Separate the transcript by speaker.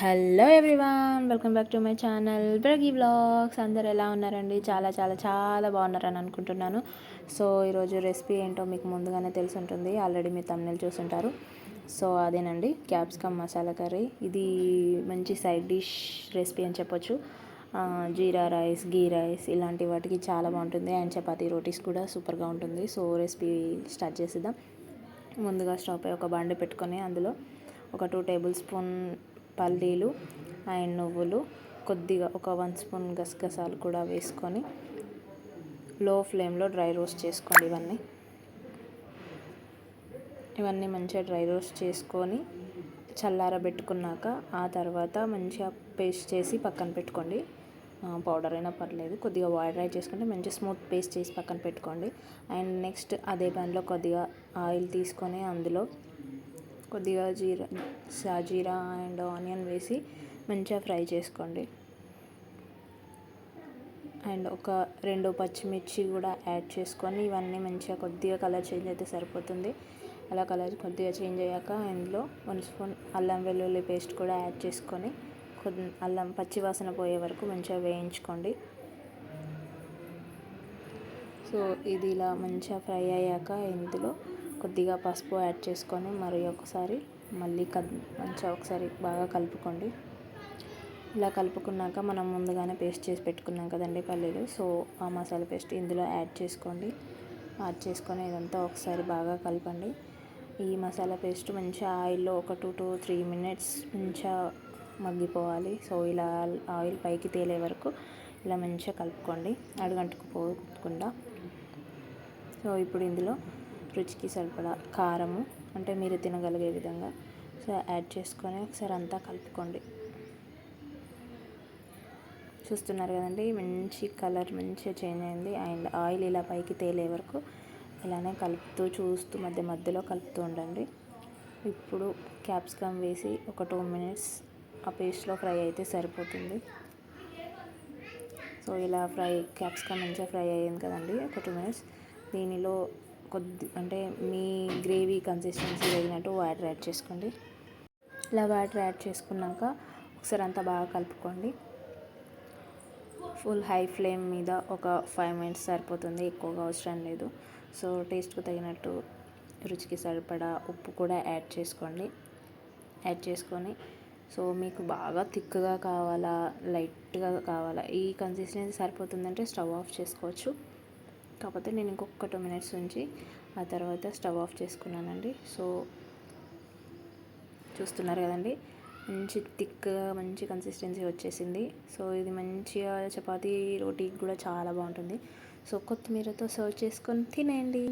Speaker 1: Hello everyone welcome back to my channel బ్రగీ blogs. అందరు ఎలా ఉన్నారండి? చాలా చాలా చాలా బాగున్నారని అనుకుంటున్నాను. సో ఈరోజు రెసిపీ ఏంటో మీకు ముందుగానే తెలిసి ఉంటుంది. ఆల్రెడీ మీ తమ్ముళ్ళు చూసుంటారు. సో అదేనండి క్యాప్సికమ్ మసాలా కర్రీ. ఇది మంచి సైడ్ డిష్ రెసిపీ అని చెప్పొచ్చు. జీరా రైస్ గీ రైస్ ఇలాంటి వాటికి చాలా బాగుంటుంది. అండ్ చపాతీ రోటీస్ కూడా సూపర్గా ఉంటుంది. సో రెసిపీ స్టార్ట్ చేసేద్దాం. ముందుగా స్టవ్ పై ఒక బండి పెట్టుకొని అందులో ఒక టూ టేబుల్ స్పూన్ పల్లీలు అండ్ నువ్వులు కొద్దిగా ఒక వన్ స్పూన్ గసగసాలు కూడా వేసుకొని లో ఫ్లేమ్లో డ్రై రోస్ట్ చేసుకోండి ఇవన్నీ. ఇవన్నీ మంచిగా డ్రై రోస్ట్ చేసుకొని చల్లారబెట్టుకున్నాక ఆ తర్వాత మంచిగా పేస్ట్ చేసి పక్కన పెట్టుకోండి. పౌడర్ అయినా పర్లేదు కొద్దిగా వాటర్ డ్రై చేసుకుంటే మంచిగా స్మూత్ పేస్ట్ చేసి పక్కన పెట్టుకోండి. అండ్ నెక్స్ట్ అదే ప్యాన్లో కొద్దిగా ఆయిల్ తీసుకొని అందులో కొద్దిగా జీరా సాజీరా అండ్ ఆనియన్ వేసి మంచిగా ఫ్రై చేసుకోండి. అండ్ ఒక రెండు పచ్చిమిర్చి కూడా యాడ్ చేసుకొని ఇవన్నీ మంచిగా కొద్దిగా కలర్ చేంజ్ అయితే సరిపోతుంది. అలా కలర్ కొద్దిగా చేంజ్ అయ్యాక ఇందులో వన్ స్పూన్ అల్లం వెల్లుల్లి పేస్ట్ కూడా యాడ్ చేసుకొని కొద్ది అల్లం పచ్చి వాసన పోయే వరకు మంచిగా వేయించుకోండి. సో ఇది ఇలా మంచిగా ఫ్రై అయ్యాక ఇందులో కొద్దిగా పసుపు యాడ్ చేసుకొని మరి ఒకసారి మళ్ళీ కద్ మంచిగా ఒకసారి బాగా కలుపుకోండి. ఇలా కలుపుకున్నాక మనం ముందుగానే పేస్ట్ చేసి పెట్టుకున్నాం కదండి పల్లీలు. సో ఆ మసాలా పేస్ట్ ఇందులో యాడ్ చేసుకోండి. యాడ్ చేసుకొని ఇదంతా ఒకసారి బాగా కలపండి. ఈ మసాలా పేస్ట్ మంచిగా ఆయిల్లో ఒక టూ టు త్రీ మినిట్స్ మంచిగా మగ్గిపోవాలి. సో ఇలా ఆయిల్ పైకి తేలే వరకు ఇలా మంచిగా కలుపుకోండి. అడుగంటుకు పోకుండా సో ఇప్పుడు ఇందులో రుచికి సరిపడా కారము అంటే మీరు తినగలిగే విధంగా సో యాడ్ చేసుకొని ఒకసారి అంతా కలుపుకోండి. చూస్తున్నారు కదండి మంచి కలర్ మంచిగా చేంజ్ అయింది. అండ్ ఆయిల్ ఇలా పైకి తేలే వరకు ఇలానే కలుపుతూ చూస్తూ మధ్య మధ్యలో కలుపుతూ ఉండండి. ఇప్పుడు క్యాప్సికమ్ వేసి ఒక టూ మినిట్స్ ఆ పేస్ట్లో ఫ్రై అయితే సరిపోతుంది. సో ఇలా ఫ్రై క్యాప్సికమ్ మంచిగా ఫ్రై అయ్యింది కదండి ఒక టూ మినిట్స్. దీనిలో కొద్ది అంటే మీ గ్రేవీ కన్సిస్టెన్సీ తగినట్టు వాటర్ యాడ్ చేసుకోండి. ఇలా వాటర్ యాడ్ చేసుకున్నాక ఒకసారి అంతా బాగా కలుపుకోండి. ఫుల్ హై ఫ్లేమ్ మీద ఒక ఫైవ్ మినిట్స్ సరిపోతుంది ఎక్కువగా అవసరం లేదు. సో టేస్ట్కు తగినట్టు రుచికి సరిపడా ఉప్పు కూడా యాడ్ చేసుకోండి. యాడ్ చేసుకొని సో మీకు బాగా థిక్గా కావాలా లైట్గా కావాలా ఈ కన్సిస్టెన్సీ సరిపోతుందంటే స్టవ్ ఆఫ్ చేసుకోవచ్చు. కాకపోతే నేను ఇంకొక టూ మినిట్స్ ఉంచి ఆ తర్వాత స్టవ్ ఆఫ్ చేసుకున్నానండి. సో చూస్తున్నారు కదండి. మంచి థిక్గా మంచి కన్సిస్టెన్సీ వచ్చేసింది. సో ఇది మంచిగా చపాతీ రోటీకి కూడా చాలా బాగుంటుంది. సో కొత్తిమీరతో సర్వ్ చేసుకొని తినేయండి.